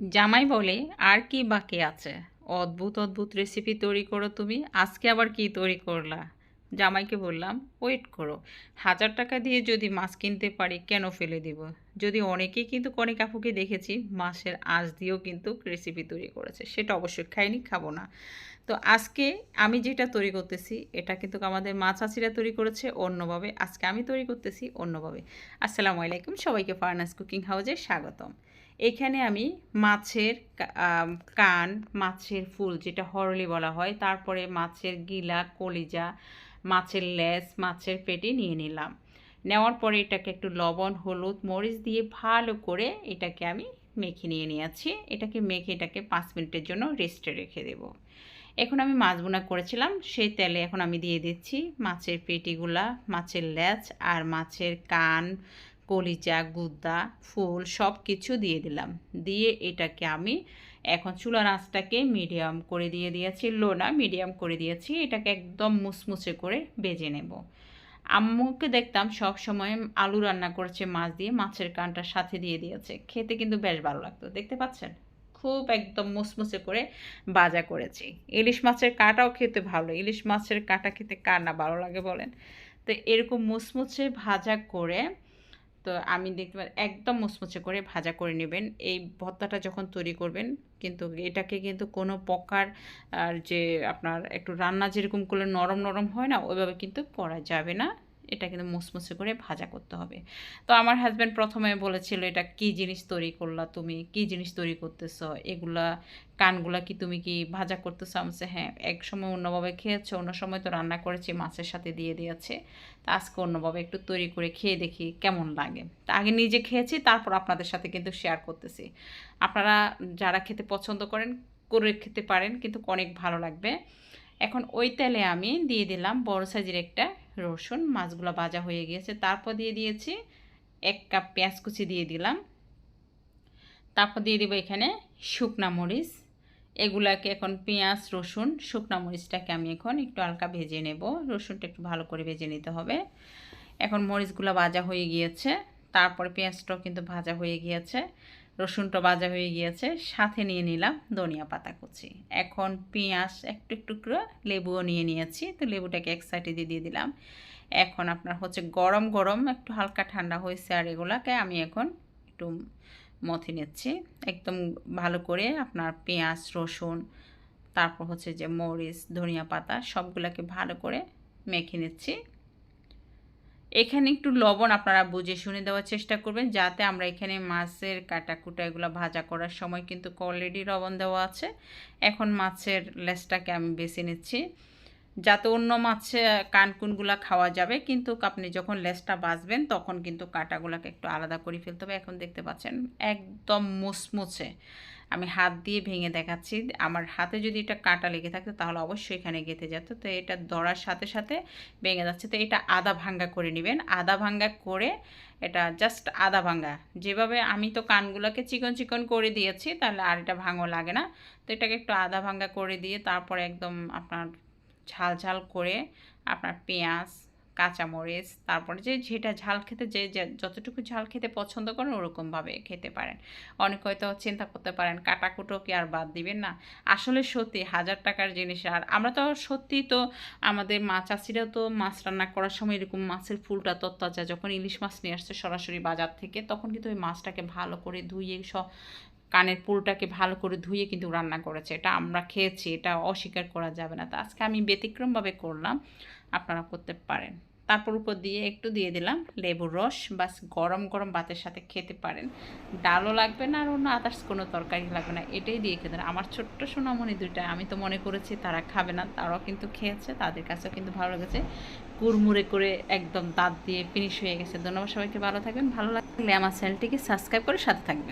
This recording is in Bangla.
জামাই বলে, আর কি বাকি আছে? অদ্ভুত অদ্ভুত রেসিপি তৈরি করো তুমি। আজকে আবার কি তৈরি করলা? জামাইকে বললাম ওয়েট করো। হাজার টাকা দিয়ে যদি মাছ কিনতে পারি, কেন ফেলে দিব? যদি অনেকেই কিন্তু কনেক আপুকে দেখেছি, মাছের আঁশ দিয়েও কিন্তু রেসিপি তৈরি করেছে। সেটা অবশ্যই খাইনি, খাব না। তো আজকে আমি যেটা তৈরি করতেছি, এটা কিন্তু আমাদের মা চাচিরা তৈরি করেছে অন্যভাবে। আজকে আমি তৈরি করতেছি অন্যভাবে। আসসালামু আলাইকুম, সবাইকে ফার্নাস কুকিং হাউজে স্বাগতম। এখানে আমি মাছের কান, মাছের ফুল যেটা হরলি বলা হয়, তারপরে মাছের গিলা, কলিজা, মাছের লেজ মাছের পেটি নিয়ে নিলাম। নেওয়ার পরে এটাকে একটু লবণ, হলুদ, মরিচ দিয়ে ভালো করে এটাকে আমি মেখে নিয়ে নিয়েছি। এটাকে মেখে এটাকে পাঁচ মিনিটের জন্য রেস্টে রেখে দেব। এখন আমি মাছ বোনা করেছিলাম, সেই তেলে এখন আমি দিয়ে দিচ্ছি মাছের পেটিগুলা, মাছের লেজ আর মাছের কান কলিজা গুদ্দা ফুল সব কিছু দিয়ে দিলাম। দিয়ে এটাকে আমি এখন চুলার আঁচটাকে মিডিয়াম করে দিয়ে দিয়েছি লো না মিডিয়াম করে দিয়েছি। এটাকে একদম মুসমুসে করে বেজে নেব। আম্মুকে দেখতাম সব সময় আলু রান্না করেছে মাছ দিয়ে, মাছের কানটা সাথে দিয়ে দিয়েছে। খেতে কিন্তু বেশ ভালো লাগতো, দেখতে পাচ্ছেন? খুব একদম মুসমুসে করে বাজা করেছি। ইলিশ মাছের কাঁটাও খেতে ভালো, ইলিশ মাছের কাঁটা খেতে কার না ভালো লাগে বলেন? তো এরকম মুসমুসে ভাজা করে তো আমি দেখতে পাচ্ছি একদম মুচমুচে করে ভাজা করে নেবেন। এই ভর্তাটা যখন তৈরি করবেন, কিন্তু এটাকে কিন্তু কোনো প্রকার, আর যে আপনার একটু রান্না যেরকম করলে নরম নরম হয় না, ওইভাবে কিন্তু করা যাবে না। এটা কিন্তু মুচমুচে করে ভাজা করতে হবে। তো আমার হাজব্যান্ড প্রথমে বলেছিল এটা কি জিনিস তৈরি করলা তুমি? কি জিনিস তৈরি করতেছ? এগুলা কানগুলা কি তুমি কি ভাজা করতেছ? আমি বলছি, হ্যাঁ এক সময় অন্যভাবে খেয়েছো অন্য সময় তো রান্না করেছি মাছের সাথে দিয়ে দিয়েছে। তা আজকে অন্যভাবে একটু তৈরি করে খেয়ে দেখি কেমন লাগে। তা আগে নিজে খেয়েছি তারপর আপনাদের সাথে কিন্তু শেয়ার করতেছি। আপনারা যারা খেতে পছন্দ করেন করে খেতে পারেন কিন্তু অনেক ভালো লাগবে। এখন ওই তেলে আমি দিয়ে দিলাম বড় সাইজের একটা রসুন, মাছগুলো ভাজা হয়ে গিয়েছে। তারপর দিয়ে দিয়েছি এক কাপ পেঁয়াজ কুচি দিয়ে দিলাম। তারপর দিয়ে দিব এখানে শুকনা মরিচ। এগুলাকে এখন পেঁয়াজ, রসুন, শুকনা মরিচটাকে আমি এখন একটু হালকা ভেজে নেব। রসুনটা একটু ভালো করে ভেজে নিতে হবে। এখন মরিচগুলো ভাজা হয়ে গিয়েছে। তারপরে পেঁয়াজটাও কিন্তু ভাজা হয়ে গিয়েছে। রসুনটা ভাজা হয়ে গিয়েছে, সাথে নিয়ে নিলাম ধনিয়া পাতা কুচি। এখন পেঁয়াজ একটু একটু করে লেবুও নিয়ে নিয়েছি, তো লেবুটাকে এক সাইডে দিয়ে দিয়ে দিলাম। এখন আপনার হচ্ছে গরম গরম একটু হালকা ঠান্ডা হয়েছে আর এগুলাকে আমি এখন একটু মথে নিচ্ছি। একদম ভালো করে আপনার পেঁয়াজ, রসুন, তারপর হচ্ছে যে মরিচ, ধনিয়া পাতা সবগুলোকে ভালো করে মেখে নিচ্ছি। এখানে একটু লবণ আপনারা বুঝে শুনে দেওয়ার চেষ্টা করবেন, যাতে আমরা এখানে মাছের কাটাকুটা এগুলো ভাজা করার সময় কিন্তু অলরেডি লবণ দেওয়া আছে। এখন মাছের লেসটাকে আমি বেছে নিচ্ছি। যাতে অন্য মাছে কানকুনগুলো খাওয়া যাবে, কিন্তু আপনি যখন লেসটা বাজবেন তখন কিন্তু কাঁটাগুলোকে একটু আলাদা করে ফেলতে হবে। এখন দেখতে পাচ্ছেন, একদম মুচমুচে। আমি হাত দিয়ে ভেঙে দেখাচ্ছি। আমার হাতে যদি এটা কাঁটা লেগে থাকতো তাহলে অবশ্যই এখানে গেঁথে যেত। তো এটা দড়ার সাথে সাথে ভেঙে যাচ্ছে। তো এটা আদা ভাঙ্গা করে নেবেন। আদা ভাঙ্গা করে এটা জাস্ট আদা ভাঙ্গা। যেভাবে আমি তো কানগুলোকে চিকন চিকন করে দিয়েছি, তাহলে আর এটা ভাঙো লাগে না। তো এটাকে একটু আদা ভাঙ্গা করে দিয়ে তারপরে একদম আপনার ঝাল ঝাল করে আপনার পেঁয়াজ কাঁচামরিচ, তারপরে যে যেটা ঝাল খেতে যে যতটুকু ঝাল খেতে পছন্দ করেন ওরকমভাবে খেতে পারেন। অনেক হয়তো চিন্তা করতে পারেন, কাটাকুটো কি আর বাদ দিবেন না। আসলে সত্যি হাজার টাকার জিনিস আর আমরা তো সত্যি তো আমাদের মা চাষিরাও তো মাছ রান্না করার সময় এরকম মাছের ফুলটা তত্তাজা যখন ইলিশ মাছ নিয়ে আসছে সরাসরি বাজার থেকে, তখন কিন্তু ওই মাছটাকে ভালো করে ধুয়ে কানের পুলটাকে ভালো করে ধুয়ে কিন্তু রান্না করেছে। এটা আমরা খেয়েছি, এটা অস্বীকার করা যাবে না। তো আজকে আমি ব্যতিক্রমভাবে করলাম, আপনারা করতে পারেন। তারপর উপর দিয়ে একটু দিয়ে দিলাম লেবুর রস। বাস গরম গরম ভাতের সাথে খেতে পারেন। ডালও লাগবে না আর অন্য আদার্স কোনো তরকারি লাগবে না, এটাই দিয়ে খেতে আমার ছোট্ট সোনামণি দুইটা, আমি তো মনে করেছি তারা খাবে না, তারাও কিন্তু খেয়েছে, তাদের কাছেও কিন্তু ভালো লেগেছে। কুড়মুড়ে করে একদম দাঁত দিয়ে ফিনিশ হয়ে গেছে। ধন্যবাদ সবাইকে, ভালো থাকবেন, ভালো লাগলে আমার চ্যানেলটিকে সাবস্ক্রাইব করে সাথে থাকবেন।